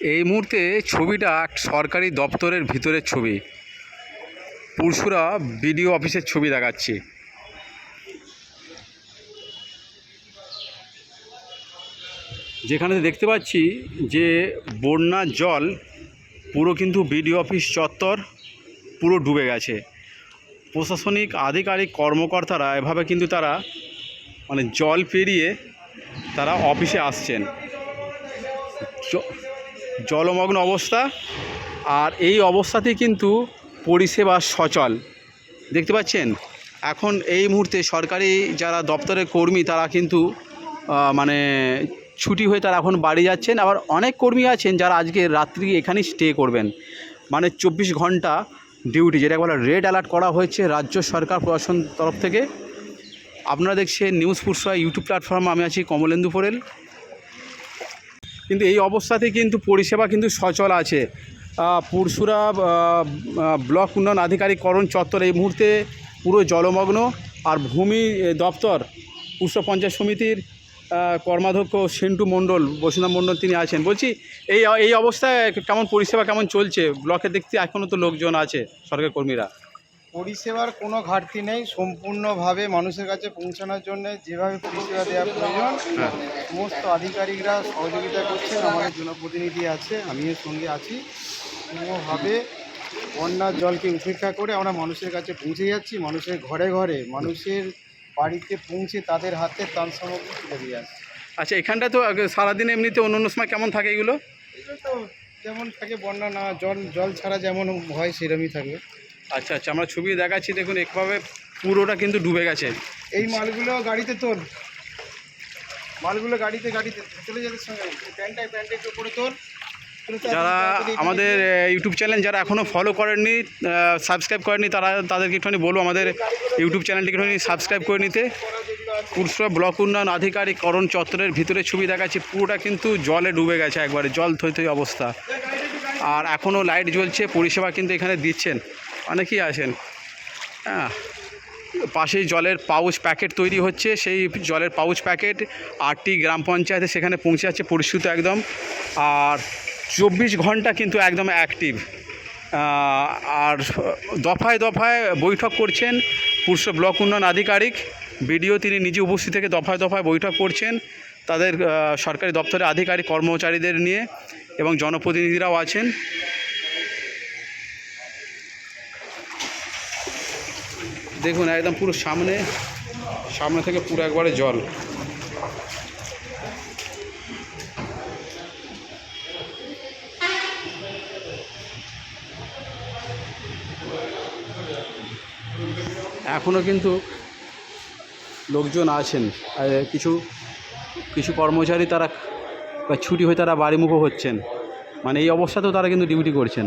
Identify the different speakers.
Speaker 1: এই মুহূর্তে ছবিটা এক সরকারি দপ্তরের ভিতরের ছবি। পুরসুরা বিডিও অফিসের ছবি দেখাচ্ছি। যেখানে দেখতে পাচ্ছি যে বন্যার জল পুরো কিন্তু বিডিও অফিস চত্বর পুরো ডুবে গেছে। প্রশাসনিক আধিকারিক কর্মকর্তারা এভাবে কিন্তু তারা মানে জল পেরিয়ে তারা অফিসে আসছেন। জলমগ্ন অবস্থা। আর এই অবস্থাতেই কিন্তু পরিষেবা সচল। দেখতে পাচ্ছেন? এখন এই মুহূর্তে সরকারি যারা দপ্তরের কর্মী, তারা কিন্তু মানে ছুটি হয়ে তারা এখন বাড়ি যাচ্ছেন। আবার অনেক কর্মী আছেন যারা আজকে রাত্রি এখানেই স্টে করবেন। মানে চব্বিশ ঘণ্টা ডিউটি যেটা বলা রেড অ্যালার্ট করা হয়েছে রাজ্য সরকার প্রশাসন তরফ থেকে। আপনারা দেখছেন নিউজ পুরসভা ইউটিউব প্ল্যাটফর্মে আমি আছি কমলেন্দু পোরেল কিন্তু এই অবস্থাতে কিন্তু পরিষেবা কিন্তু সচল আছে। আহ, ব্লক উন্নয়ন আধিকারিক করণ চত্বর এই মুহূর্তে পুরো জলমগ্ন আর ভূমি দপ্তর পুরসুরা পঞ্চায়েত সমিতির কর্মাধ্যক্ষ সেন্টু মণ্ডল বসুন্ধা মণ্ডল তিনি আছেন। বলছি এই এই অবস্থায় কেমন পরিষেবা কেমন চলছে? ব্লকে দেখতে এখনও তো লোকজন আছে সরকারি কর্মীরা।
Speaker 2: পরিষেবার কোনো ঘাটতি নেই সম্পূর্ণভাবে মানুষের কাছে পৌঁছানোর জন্য যেভাবে পরিষেবা দেওয়া প্রয়োজন
Speaker 1: হ্যাঁ।
Speaker 2: সমস্ত আধিকারিকরা সহযোগিতা করছেন আমাদের জনপ্রতিনিধি আছে আমিও সঙ্গে আছি। কোনোভাবে বন্যার জলকে উপেক্ষা করে আমরা মানুষের কাছে পৌঁছে যাচ্ছি মানুষের ঘরে ঘরে মানুষের বাড়িতে পৌঁছে তাদের হাতে ত্রাণ সামগ্রী তুলে দিয়ে আসছি।
Speaker 1: আচ্ছা এখানটা তো সারাদিন এমনিতে অন্য অন্য সময় কেমন থাকে এগুলো?
Speaker 2: এগুলো তো যেমন থাকে বন্যা না জল জল ছাড়া যেমন হয় সেরকমই থাকবে
Speaker 1: আচ্ছা আচ্ছা আমরা ছবি দেখাচ্ছি দেখুন একভাবে পুরোটা কিন্তু ডুবে গেছে।
Speaker 2: এই মালগুলো গাড়িতে তোল। মালগুলো গাড়িতে গাড়িতে চলে যাবে সঙ্গে। একটু করে তোল।
Speaker 1: যারা আমাদের ইউটিউব চ্যানেল যারা এখনও ফলো করেননি সাবস্ক্রাইব করেননি তারা তাদেরকে একটুখানি বলব আমাদের ইউটিউব চ্যানেলটিকে একটুখানি সাবস্ক্রাইব করে নিতে। পুরসভা ব্লক উন্নয়ন আধিকারিক করণ চত্বরের ভিতরে ছবি দেখাচ্ছি পুরোটা কিন্তু জলে ডুবে গেছে একবারে জল থই থই অবস্থা। আর এখনও লাইট জ্বলছে পরিষেবা কিন্তু এখানে দিচ্ছেন। অনেকেই আছেন হ্যাঁ পাশেই জলের পাউচ প্যাকেট তৈরি হচ্ছে। সেই জলের পাউচ প্যাকেট আটটি গ্রাম পঞ্চায়েতে সেখানে পৌঁছে যাচ্ছে পরিশ্রুত একদম। আর চব্বিশ ঘণ্টা কিন্তু একদম অ্যাক্টিভ আর দফায় দফায় বৈঠক করছেন পুরুষ ব্লক উন্নয়ন আধিকারিক। বিডিও তিনি নিজে উপস্থিত থেকে দফায় দফায় বৈঠক করছেন। তাদের সরকারি দপ্তরের আধিকারিক কর্মচারীদের নিয়ে এবং জনপ্রতিনিধিরাও আছেন। দেখুন, একদম পুরো সামনে সামনে থেকে পুরো একবারে জল। এখনও কিন্তু লোকজন আছেন। কিছু কিছু কর্মচারী তারা ছুটি হয়ে তারা বাড়িমুখো হচ্ছেন। মানে এই অবস্থাতেও তারা কিন্তু ডিউটি করছেন।